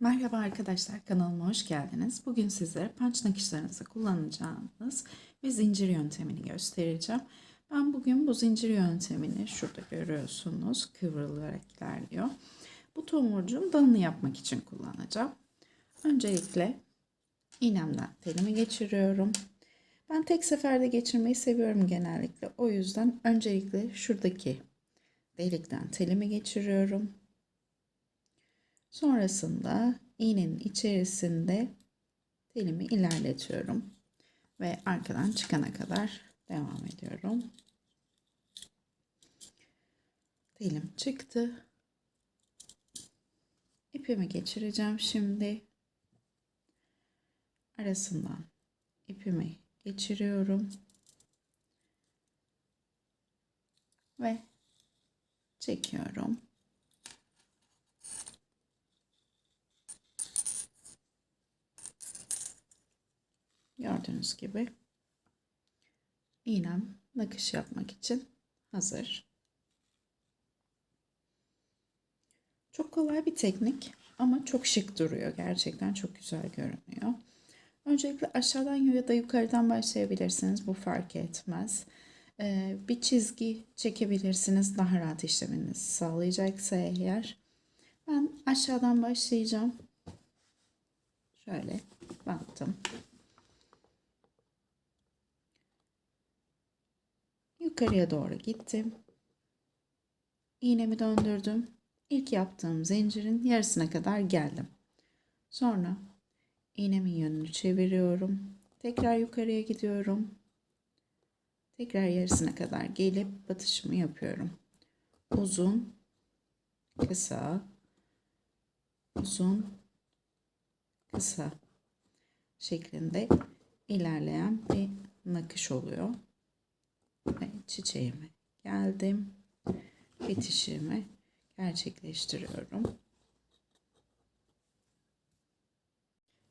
Merhaba arkadaşlar kanalıma hoş geldiniz. Bugün sizlere punch nakışlarınızı kullanacağınız bir zincir yöntemini göstereceğim. Ben bugün bu zincir yöntemini şurada görüyorsunuz kıvrılarak ilerliyor. Bu tomurcuğun dalını yapmak için kullanacağım. Öncelikle iğnemden telimi geçiriyorum. Ben tek seferde geçirmeyi seviyorum genellikle. O yüzden öncelikle şuradaki delikten telimi geçiriyorum. Sonrasında iğnenin içerisinde telimi ilerletiyorum ve arkadan çıkana kadar devam ediyorum. Telim çıktı. İpimi geçireceğim şimdi. Arasından ipimi geçiriyorum. Ve çekiyorum. Gördüğünüz gibi iğnem nakış yapmak için hazır. Çok kolay bir teknik ama çok şık duruyor. Gerçekten çok güzel görünüyor. Öncelikle aşağıdan ya da yukarıdan başlayabilirsiniz. Bu fark etmez. Ee, bir çizgi çekebilirsiniz. Daha rahat işleminizi sağlayacaksa eğer. Ben aşağıdan başlayacağım. Şöyle baktım. Yukarıya doğru gittim. İğnemi döndürdüm. İlk yaptığım zincirin yarısına kadar geldim. Sonra iğnemin yönünü çeviriyorum. Tekrar yukarıya gidiyorum. Tekrar yarısına kadar gelip batışımı yapıyorum. Uzun, kısa, uzun, kısa şeklinde ilerleyen bir nakış oluyor çiçeğime geldim. Bitişimi gerçekleştiriyorum.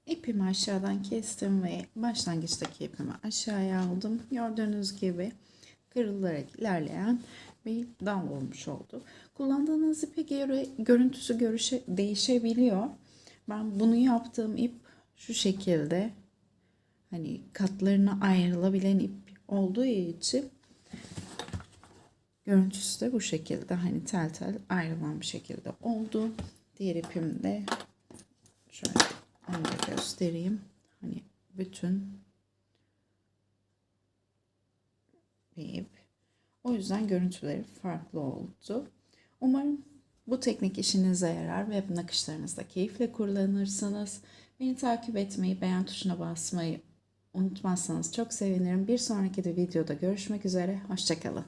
İpimi aşağıdan kestim ve başlangıçtaki ipimi aşağıya aldım. Gördüğünüz gibi kırılarak ilerleyen bir dal olmuş oldu. Kullandığınız ipe göre görüntüsü görüşe değişebiliyor. Ben bunu yaptığım ip şu şekilde hani katlarına ayrılabilen ip olduğu için Görüntüsü de bu şekilde hani tel tel ayrılan bir şekilde oldu. Diğer ipim de şöyle onu da göstereyim. Hani bütün bir ip. O yüzden görüntüleri farklı oldu. Umarım bu teknik işinize yarar ve nakışlarınızda keyifle kullanırsınız. Beni takip etmeyi, beğen tuşuna basmayı unutmazsanız çok sevinirim. Bir sonraki de videoda görüşmek üzere. Hoşçakalın.